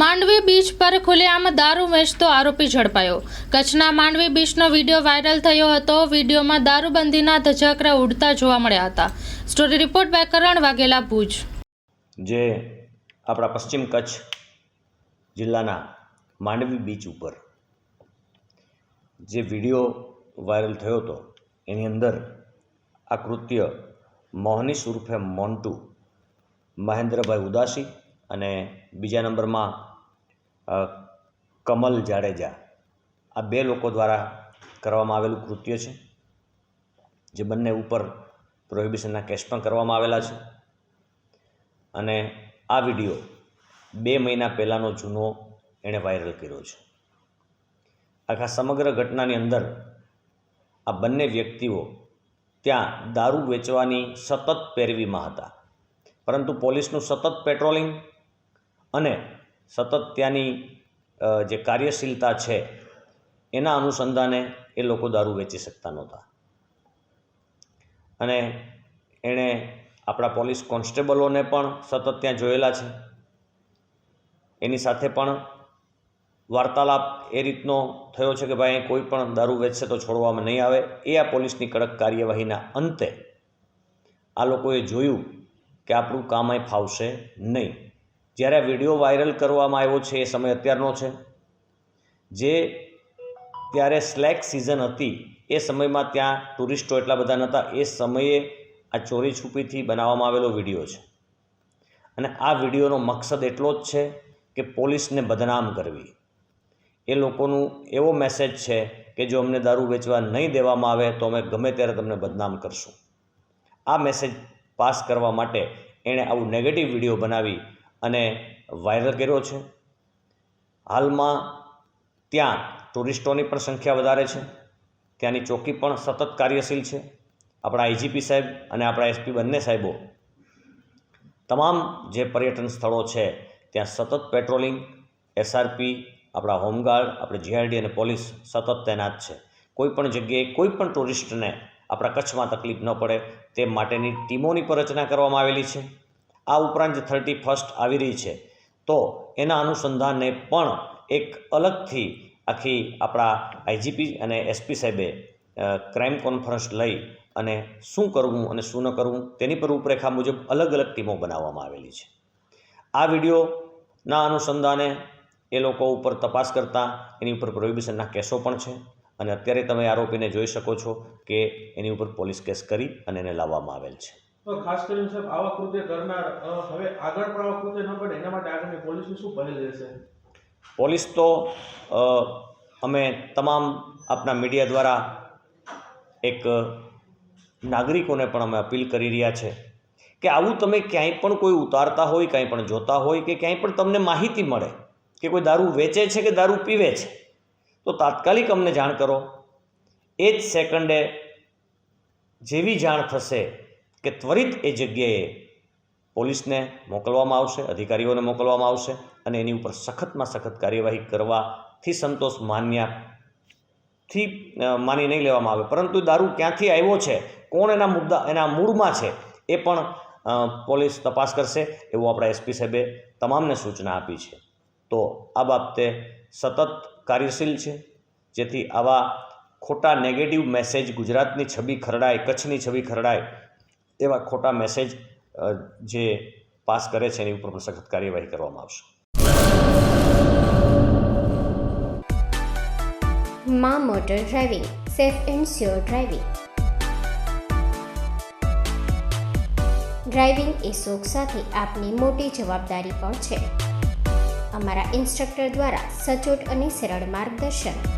Mandvi beach પર ખુલ્લેઆમ દારૂ વેચતો આરોપી ઝડપાયો. કચ્છના માંડવી બીચનો વીડિયો વાયરલ થયો હતો. વિડીયોમાં દારૂબંધીના ધજાકરા ઉડતા જોવા મળ્યા હતા. Story report Bekaran Vaghela, Bhuj. જે આપણા પશ્ચિમ કચ્છ જિલ્લાના માંડવી બીચ ઉપર જે વીડિયો વાયરલ થયો હતો, એની અંદર આ કૃત્ય મોહનીશ ઉર્ફે મોન્ટુ મહેન્દ્રભાઈ ઉદાસી અને બીજા નંબરમાં કમલ જાડેજા. આ બે લોકો દ્વારા કરવામાં આવેલું કૃત્ય છે, જે બંને ઉપર પ્રોહિબિશનના કેસ પણ કરવામાં આવેલા છે. અને આ વીડિયો બે મહિના પહેલાંનો જૂનો એણે વાયરલ કર્યો છે. આખા સમગ્ર ઘટનાની અંદર આ બંને વ્યક્તિઓ ત્યાં દારૂ વેચવાની સતત પેરવીમાં હતા. પરંતુ પોલીસનું સતત પેટ્રોલિંગ અને સતત ત્યાંની જે કાર્યશીલતા છે, એના અનુસંધાને એ લોકો દારૂ વેચી શકતા નહોતા. અને એણે આપણા પોલીસ કોન્સ્ટેબલોને પણ સતત ત્યાં જોયેલા છે. એની સાથે પણ વાર્તાલાપ એ રીતનો થયો છે કે ભાઈ કોઈ પણ દારૂ વેચશે તો છોડવામાં નહીં આવે. એ આ પોલીસની કડક કાર્યવાહીના અંતે આ લોકોએ જોયું કે આપણું કામ અહીં ફાવશે નહીં. જ્યારે વીડિયો વાયરલ કરવામાં આવ્યો છે એ સમય અત્યારનો છે, જે ત્યારે સ્લેક સિઝન હતી, એ સમયમાં ત્યાં ટુરિસ્ટો એટલા બધા નહોતા, એ સમયે આ ચોરી છુપીથી બનાવવામાં આવેલો વીડિયો છે. અને આ વિડીયોનો મકસદ એટલો જ છે કે પોલીસને બદનામ કરવી. એ લોકોનું એવો મેસેજ છે કે જો અમને દારૂ વેચવા નહીં દેવામાં આવે તો અમે ગમે ત્યારે તમને બદનામ કરશું. આ મેસેજ પાસ કરવા માટે એણે આવું નેગેટિવ વીડિયો બનાવી અને વાયરલ કર્યો છે. હાલમાં ત્યાં ટુરિસ્ટોની પણ સંખ્યા વધારે છે. ત્યાંની ચોકી પણ સતત કાર્યશીલ છે. આપણા આઈજીપી સાહેબ અને આપણા એસપી બંને સાહેબો તમામ જે પર્યટન સ્થળો છે, ત્યાં સતત પેટ્રોલિંગ એસઆરપી આપણા હોમગાર્ડ, આપણે જીઆરડી અને પોલીસ સતત તૈનાત છે. કોઈપણ જગ્યાએ કોઈપણ ટુરિસ્ટને આપણા કચ્છમાં તકલીફ ન પડે તે માટેની ટીમોની પણ રચના કરવામાં આવેલી છે. આ ઉપરાંત થર્ટી ફર્સ્ટ આવી રહી છે, તો એના અનુસંધાને પણ એક અલગથી આખી આપણા આઈજીપી અને એસપી સાહેબે ક્રાઇમ કોન્ફરન્સ લઈ અને શું કરવું અને શું ન કરવું તેની પર રૂપરેખા મુજબ અલગ અલગ ટીમો બનાવવામાં આવેલી છે. આ વિડીયોના અનુસંધાને એ લોકો ઉપર તપાસ કરતાં, એની ઉપર પ્રોહિબિશનના કેસો પણ છે અને અત્યારે તમે આરોપીને જોઈ શકો છો કે એની ઉપર પોલીસ કેસ કરી અને એને લાવવામાં આવેલ છે. તો ખાસ કરીને સાહેબ, આવા કૃત્ય કરનાર હવે આગળ પણ આવા કૃત્ય ન પડે એના માટે આગળની પોલીસની શું પહેલ રહેશે પોલીસ તો અમે તમામ આપણા મીડિયા દ્વારા એક નાગરિકોને પણ અમે અપીલ કરી રહ્યા છે કે આવું તમે ક્યાંય પણ કોઈ ઉતારતા હોય કાંઈ પણ જોતા હોય કે ક્યાંય પણ તમને માહિતી મળે કે કોઈ દારૂ વેચે છે કે દારૂ પીવે છે, તો તાત્કાલિક અમને જાણ કરો. એ જ સેકન્ડે જેવી જાણ થશે કે ત્વરિત એ જગ્યાએ પોલીસને મોકલવામાં આવશે, અધિકારીઓને મોકલવામાં આવશે અને એની ઉપર સખતમાં સખત કાર્યવાહી કરવાથી સંતોષ માન્યાથી માની નહીં લેવામાં આવે. પરંતુ દારૂ ક્યાંથી આવ્યો છે, કોણ એના મુદ્દા, એના મૂળમાં છે, એ પણ પોલીસ તપાસ કરશે એવું આપણા એસપી સાહેબે તમામને સૂચના આપી છે. તો આ બાબતે સતત કાર્યશીલ છે, જેથી આવા ખોટા નેગેટિવ મેસેજ ગુજરાતની છબી ખરડાય, કચ્છની છબી ખરડાય એવા ખોટા મેસેજ જે પાસ કરે છે એની ઉપર પણ સખત કાર્યવાહી કરવામાં આવશે. મા motor driving, safe and sure driving. Driving એ શોખ સાથે આપની મોટી જવાબદારી પણ છે. અમારા ઇન્સ્ટ્રક્ટર દ્વારા સચોટ અને સરળ માર્ગદર્શન.